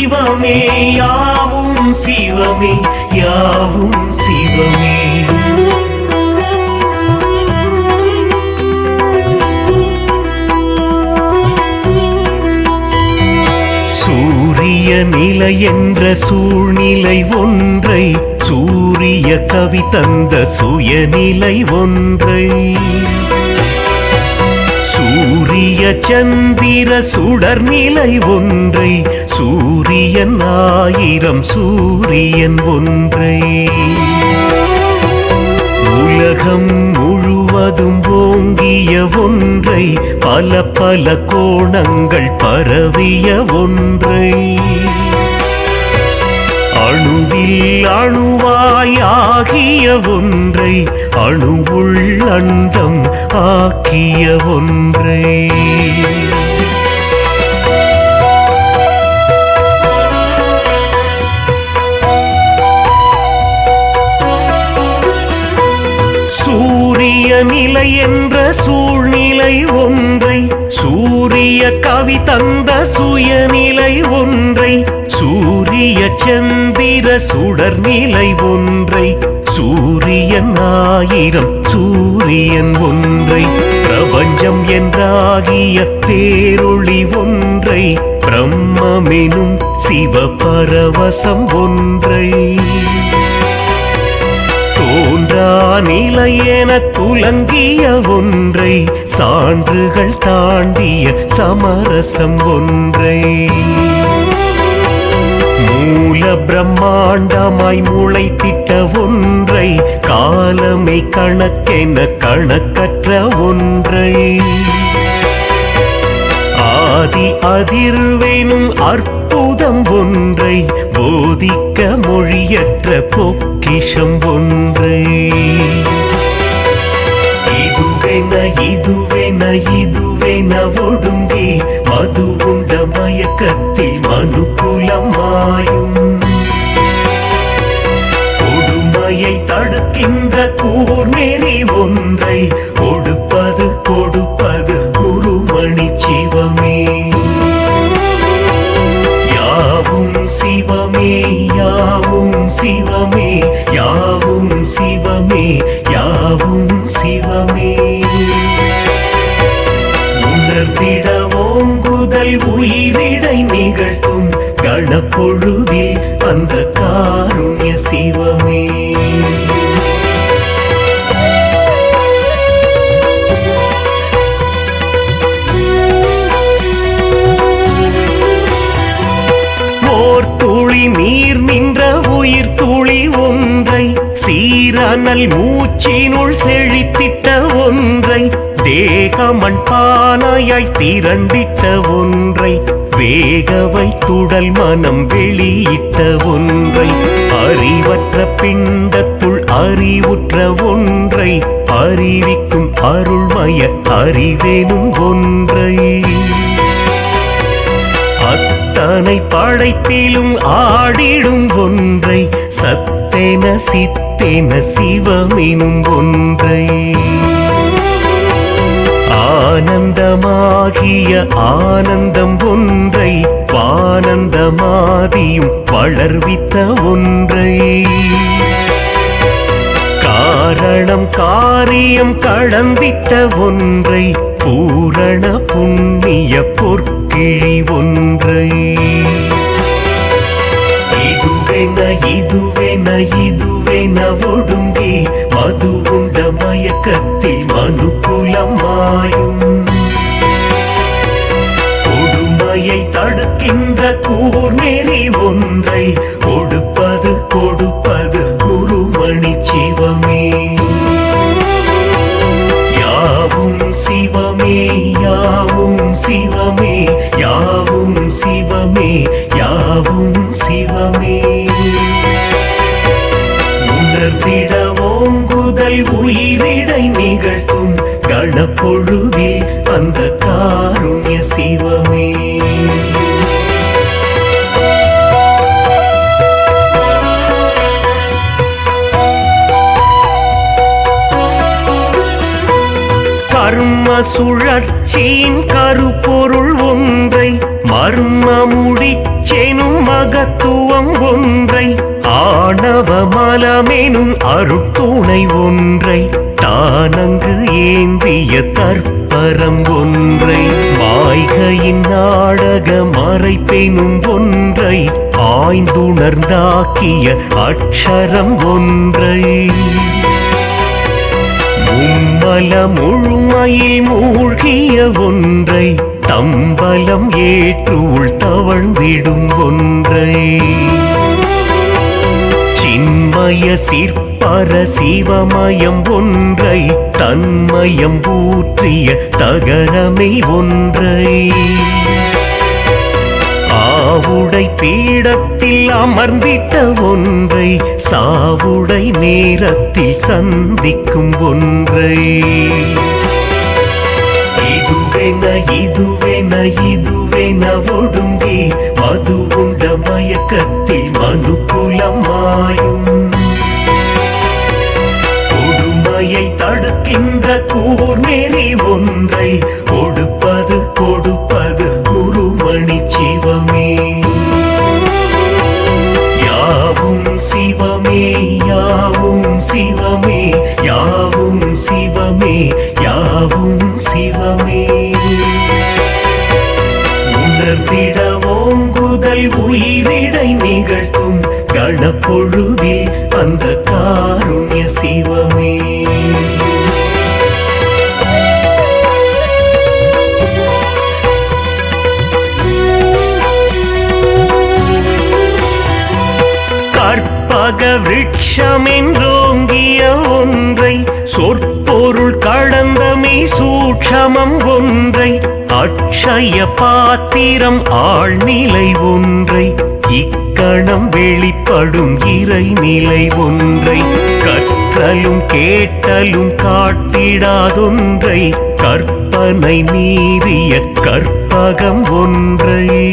சிவமே யாவும் சிவமே யாவும் சிவமே. சூரிய நிலை என்ற சூழ்நிலை ஒன்றை சூரிய கவி தந்த சுயநிலை ஒன்றை. சூரிய சந்திர சுடர் நிலை ஒன்றை சூரியன் ஆயிரம் சூரியன் ஒன்றை. உலகம் முழுவதும் ஓங்கிய ஒன்றை பல பல கோணங்கள் பரவிய ஒன்றை. அணுவில் அணுவாயாகிய ஒன்றை அணுவுள் அண்டம் ஆக்கிய ஒன்றை. சூரிய நிலை என்ற சூழ்நிலை ஒன்றை சூரிய கவி தந்த சுயநிலை சூரிய சுடர் நிலை ஒன்றை சூரியன் ஆயிரம் சூரியன் ஒன்றை பிரபஞ்சம் என்றாகிய பேரொளி ஒன்றை பிரம்மெனும் சிவபரவசம் ஒன்றை. தோன்றா நிலை என துலங்கிய ஒன்றை சான்றுகள் தாண்டிய சமரசம் ஒன்றை. மூல பிரம்மாண்டமாய் முளைத்திட்ட ஒன்றை காலமை கணக்கென கணக்கற்ற ஒன்றை. ஆதி அதிர்வெனும் அற்புதம் ஒன்றை போதிக்க மொழியற்ற பொக்கிஷம் ஒன்றை. இதுவென இதுவென இதுவென ஒடுங்கி மது உண்ட மயக்கத்தில் மனு குலமாயும் தடுக்கின்ற கூர்நெறி ஒன்றை கொடுப்பது சீரனல் மூச்சினுள் செழித்திட்ட ஒன்றை தேகமண் பானையாய் திரண்டிட்ட ஒன்றை வேகவை துடல் மனம் வெளியிட்ட ஒன்றை அறிவற்ற பிண்டத்துள் அறிவுற்ற ஒன்றை அறிவிக்கும் அருள்மய அறிவேனும் ஒன்றை. அத்தனை படைப்பிலும் ஆடிடும் ஒன்றை சத்தென சித்தென சிவமெனும் ஒன்றை. ஆனந்தமாகிய ஆனந்தம் ஒன்றை வானந்தமாதியும் வளர்வித்த ஒன்றை. காரணம் காரியம் கடந்திட்ட ஒன்றை பூரண புண்ணிய பொற்கிழி ஒன்றை. இதுவென இதுவென இதுவென ஒடுங்கி மது உண்ட மயக்கத்தில் மனு குலமாயும் கொடுமையை தடுக்கின்ற கூர்நெறி ஒன்றை கொடுப்பது காட்சியின் கருப்பொருள் ஒன்றை மர்மமுடி செனும் மகத்துவம் ஒன்றை ஆணவ மலமெனும் அருட்துணை ஒன்றை தானங்கு ஏந்திய தற்பரம் ஒன்றை மாய்கையின் நாடக மறைப்பெனும் ஒன்றை ஆய்ந்துணர்ந்தாக்கிய அக்ஷரம் ஒன்றை. மும்மல முழுமையில் மூழ்கிய ஒன்றை தம்பலம் ஏற்றுள் தவழ்ந்திடும் ஒன்றை. சின்மய சிற்பர சிவமயம் ஒன்றை தன்மயம் ஊற்றிய தகரமை ஒன்றை. சாவுடை பீடத்தில் அமர்ந்திட்ட ஒன்றை சாவுடை நேரத்தில் சந்திக்கும் ஒன்றை. இதுவென இதுவென இதுவென ஒடுங்கி மது உண்ட மயக்கத்தில் மனு குலமாயும் கொடுமையை தடுக்கின்ற கூர் நெறி ஒன்றை பொழுதில் அந்த காருண்ய சிவமே. கற்பக விருட்சமென்றோங்கிய ஒன்றை சொற்பொருள் கடந்தமை சூட்சமம் ஒன்றை அக்ஷய பாத்திரம் ஆழ்நிலை ஒன்றை கணம் வெளிப்படும் இறை நிலை ஒன்றை கற்றலும் கேட்டலும் காட்டிடாதொன்றை கற்பனை மீறிய கற்பகம் ஒன்றை.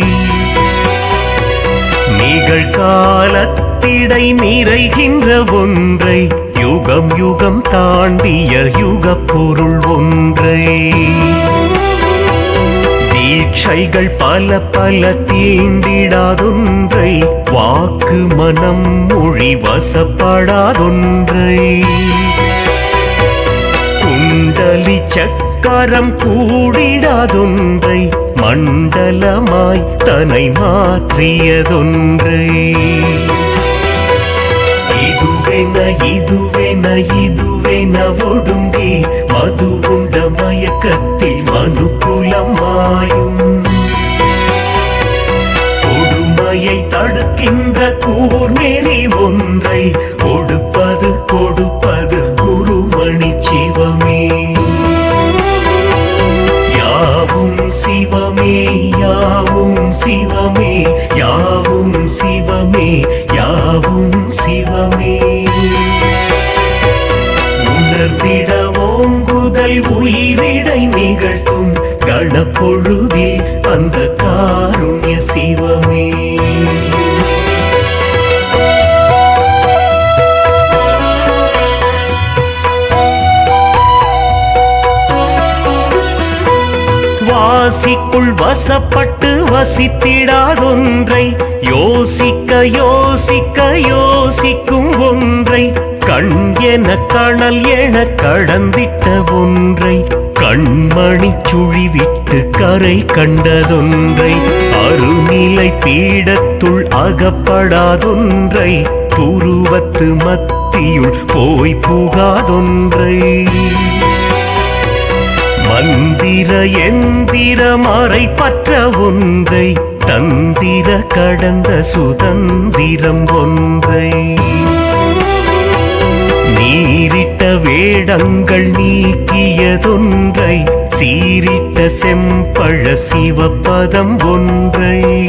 நிகழ்காலத்திடை நிறைகின்ற ஒன்றை யுகம் யுகம் தாண்டிய யுகப் பொருள் ஒன்றை. தீட்சைகள் பல பல தீண்டிடாதொன்றை வாக்கு மனம் மொழி வசப்படாதொன்றை. குண்டலி சக்கரம் கூடிடாதொன்றை மண்டலமாய் தனை மாற்றியதொன்றை. இதுவென இதுவென இதுவென ஒடுங்கி மது உண்ட மயக்கத்தில் மனுக்குலம் தடுக்கின்ற கூர்நெறி ஒன்றை ஆசிக்குள் வசப்பட்டு வசித்திடாதொன்றை யோசிக்க யோசிக்க யோசிக்கும் ஒன்றை கண் என கணல் என கடந்திட்ட ஒன்றை கண்மணி சுழிவிட்டு கரை கண்டதொன்றை அருநிலை பீடத்துள் அகப்படாதொன்றை துருவத்து மத்தியுள் போய் புகாதொன்றை. மந்திர எந்திர மறை பற்ற ஒன்றை தந்திர கடந்த சுதந்திரம் ஒன்றை. நீரிட்ட வேடங்கள் நீக்கியதொன்றை சீரிட்ட செம்பழ சிவப்பதம் ஒன்றை.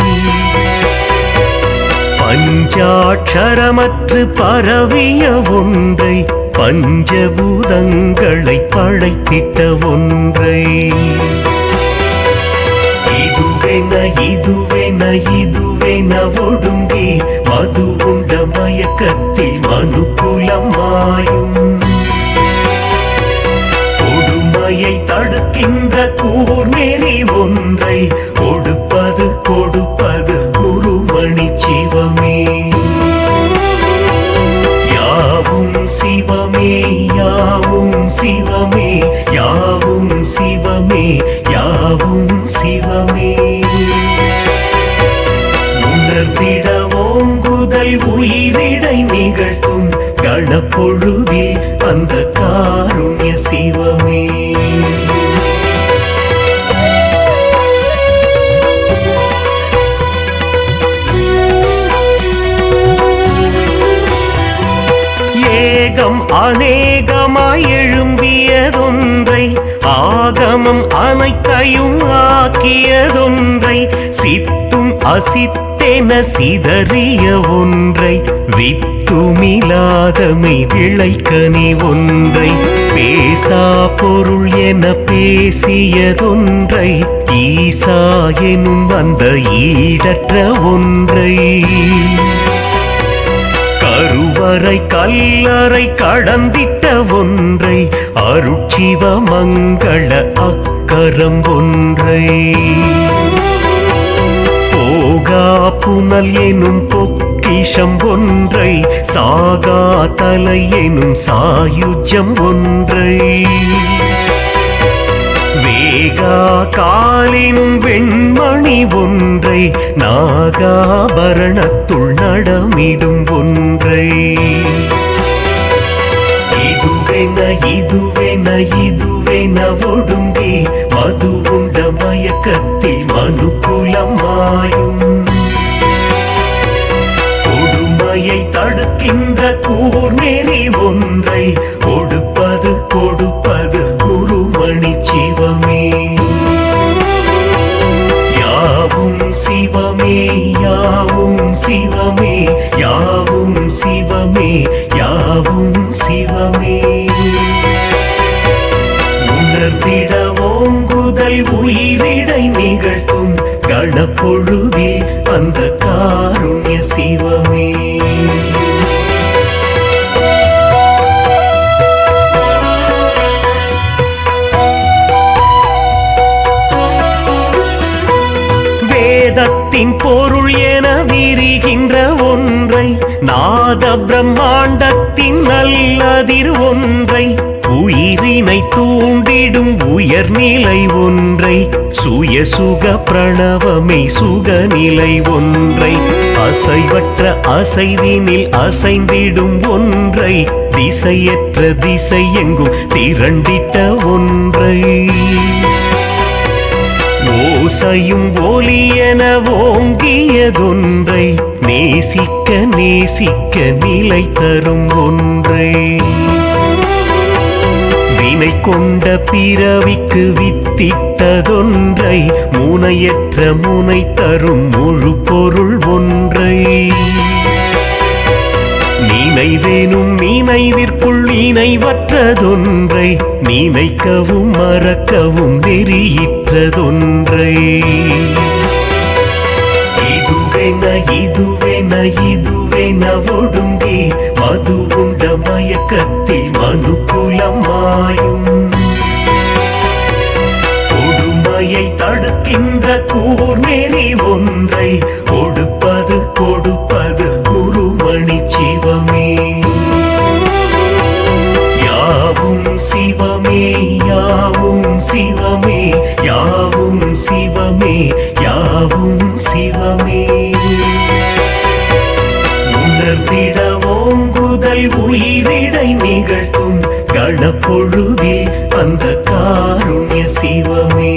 பஞ்சாட்சரமற்று பரவிய ஒன்றை பஞ்சபூதங்களை படைத்திட்ட ஒன்றை. இதுவென இதுவென இதுவென ஒடுங்கி மது உண்ட மயக்கத்தில் மனு குலமாயும் கொடுமையை தடுக்கின்ற கூர்நெறி ஒன்றை ஆகம் அநேகமாய் எழும்பியதொன்றை ஆகமம் அனைத்தையும் ஆக்கியதொன்றை சித்தும் அசித்தென சிதறிய ஒன்றை வித்துமிலாதமை விளைக்கனி ஒன்றை பேசா பொருள் என பேசியதொன்றை ஈசா எனும் வந்த ஈடற்ற ஒன்றை. கல்லறை கல்லறை கடந்திட்ட ஒன்றை அருட்சிவ மங்கள அக்கரம் ஒன்றை. போகா புனல் எனும் பொக்கிஷம் ஒன்றை சாகா தலை எனும் சாயுஜம் ஒன்றை. வேகா காலினும் வெண்மணி ஒன்றை நாகாபரணத்துள் நடமிடும் ஒன்றை. இதுவென இதுவென இதுவென ஒடுங்கி மது உண்ட மயக்கத்தில் மனுக்குலம் மாயும். கொடுமையை தடுக்கின்ற கூர் நெறி ஒன்றை கொடுப்பது வேதத்தின் பொருள் என விரிகின்ற ஒன்றை நாத பிரம்மாண்டத்தின் நல்லதிர் ஒன்றை உயிரினை தூண்டிடும் உயர்நிலை ஒன்றை சுய சுக பிரணவமை சுகநிலை ஒன்றை அசைவற்ற அசைவினில் அசைந்திடும் ஒன்றை திசையற்ற திசை எங்கும் திரண்டிட்ட ஒன்றை. ஓசையும் ஒலியன ஓங்கியதொன்றை நேசிக்க நேசிக்க நிலை தரும் ஒன்றை. வினை கொண்ட பிறவிக்கு வித்திட்டதொன்றை முனையற்ற முனை தரும் முழு பொருள் ஒன்றை நினைவேனும் நினைவிற்குள் நினைவற்றதொன்றை நினைக்கவும் மறக்கவும் நெறியிற்றதொன்றை இதுவென இதுவென இதுவென ஒடுங்கி மது உண்ட மயக்கத்தில் மனுக்குலம் மாயும். கொடுமையை தடுக்கின்ற கூர்நெறி ஒன்றை ஒடுக்க சிவமே யாவும் சிவமே. உணர்ந்திட ஓங்குதல் உயிரிடை நிகழ்த்தும் கணப்பொழுதில் அந்த காருண்ய சிவமே.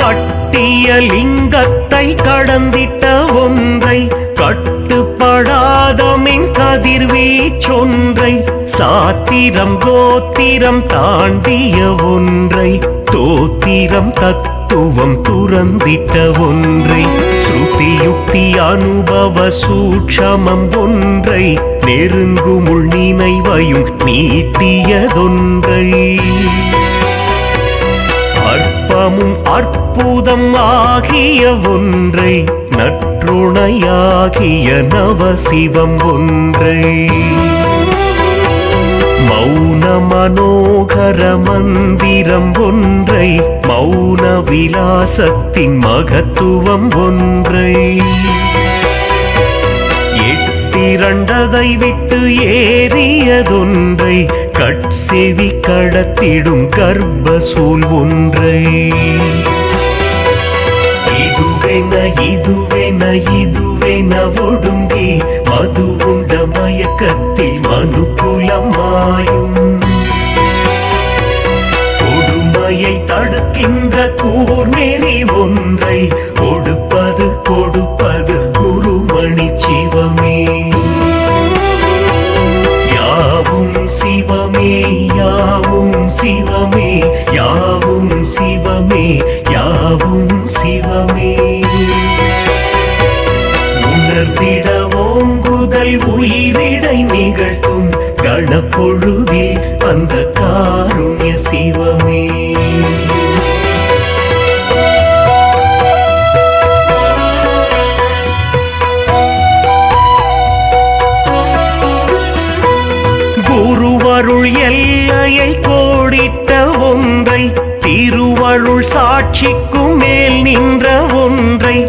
கட்டிய லிங்கத்தை கடந்திட்ட கதிர்வீச்சொன்றை சாத்திரம் கோத்திரம் தாண்டிய ஒன்றை தோத்திரம் தத்துவம் துறந்திட்ட ஒன்றை ஸ்ருதி யுக்தி அனுபவ சூட்சமம் ஒன்றை நெருங்குமுள் நினைவையும் நீட்டியதொன்றை. அற்பமும் அற்புதம் ஆகிய ஒன்றை நற்றுணையாகிய நவசிவம் ஒன்றை. மௌன மனோகர மந்திரம் ஒன்றை. மௌன விலாசத்தின் மகத்துவம் ஒன்றை. எட்டிரண்டதை விட்டு ஏறியதொன்றை. கட்செவி கடத்திடும் கர்ப்பசூல் ஒன்றை. இதுவென இதுவென இதுவென ஒடுங்கி மது உண்ட மயக்கத்தில் மனுக்குலம் கொடுமையை தடுக்கின்ற கூர்நெறி ஒன்றை கொடுப்பது பொழுதில் அந்த காருண்ய சிவமே. குருவருள் எல்லையை கோடிட்ட ஒன்றை திருவருள் சாட்சிக்கும் மேல் நின்ற ஒன்றை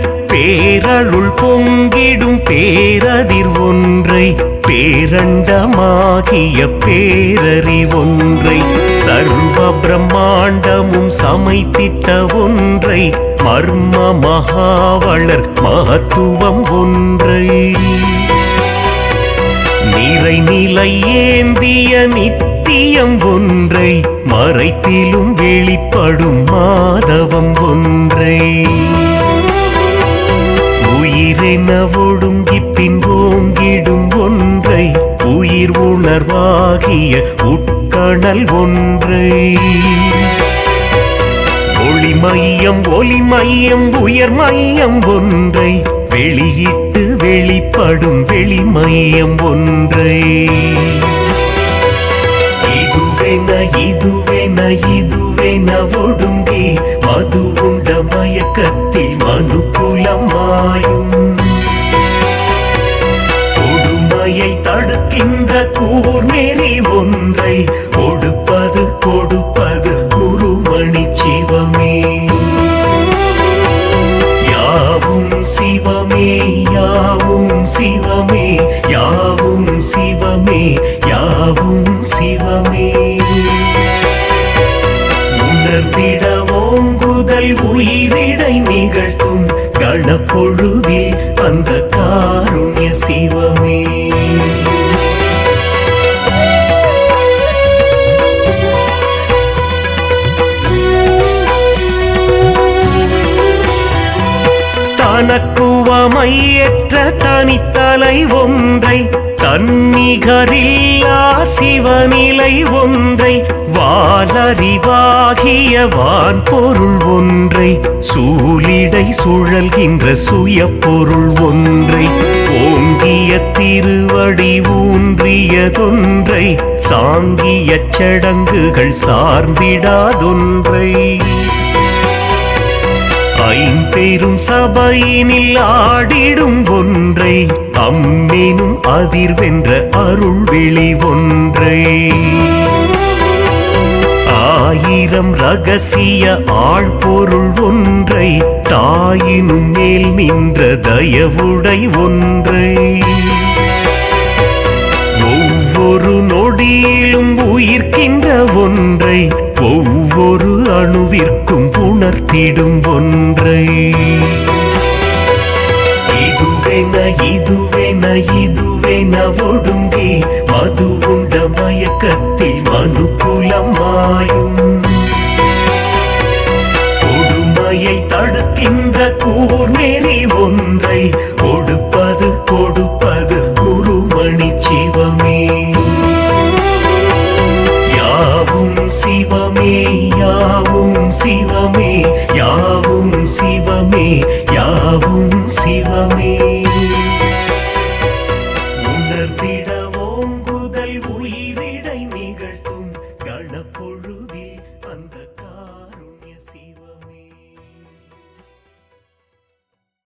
பேரருள் பொங்கிடும் பேரதிர் ஒன்றை பேரண்டமாகிய பேரறி ஒன்றை சர்வ பிரம்மாண்டமும் சமைத்திட்ட ஒன்றை மர்ம மகாவளர் மகத்துவம் ஒன்றை. நிறை நிலை ஏந்திய நித்தியம் ஒன்றை மறைத்திலும் வெளிப்படும் மாதவம் ஒன்றை. உயிரென ஒடுங்கி பின் ஓங்கிடும் ஒன்றை உயிர் உணர்வாகிய உட்கணல் ஒன்றை. ஒளி மையம் ஒளி மையம் உயர் மையம் ஒன்றை வெளியிட்டு வெளிப்படும் வெளி மையம் ஒன்றை. இதுவென இதுவென இதுவென ஒடுங்கி மது உண்ட மயக்கத்தில் மனு குலமாயும் தனக்குவமையற்ற தனித்தலை ஒன்றை தன்னிகரில்லா சிவநிலை ஒன்றை வாலறிவாகிய வான் பொருள் ஒன்றை சூலிடை சுழல்கின்ற சுய பொருள் ஒன்றை ஓங்கிய திருவடி ஊன்றியதொன்றை சாங்கிய சடங்குகள் சார்ந்திடாதொன்றை. ஐம்பெரும் சபையினில் ஆடிடும் ஒன்றை அம்மேனும் அதிர்வென்ற அருள் வெளி ஒன்றை. ஆயிரம் ரகசிய ஆழ்பொருள் ஒன்றை தாயினும் மேல் நின்ற தயவுடை ஒன்றை. ஒவ்வொரு நொடியிலும் உயிர்க்கின்ற ஒன்றை ஒவ்வொரு அணுவிற்கும் உணர்த்திடும் ஒன்றை. இதுவென இதுவென இதுவென ஒடுங்கி. மது உண்ட மயக்கத்தில் மனுக்குலம் மாயும். கொடுமையை தடுக்கின்ற கூர்நெறி ஒன்றை.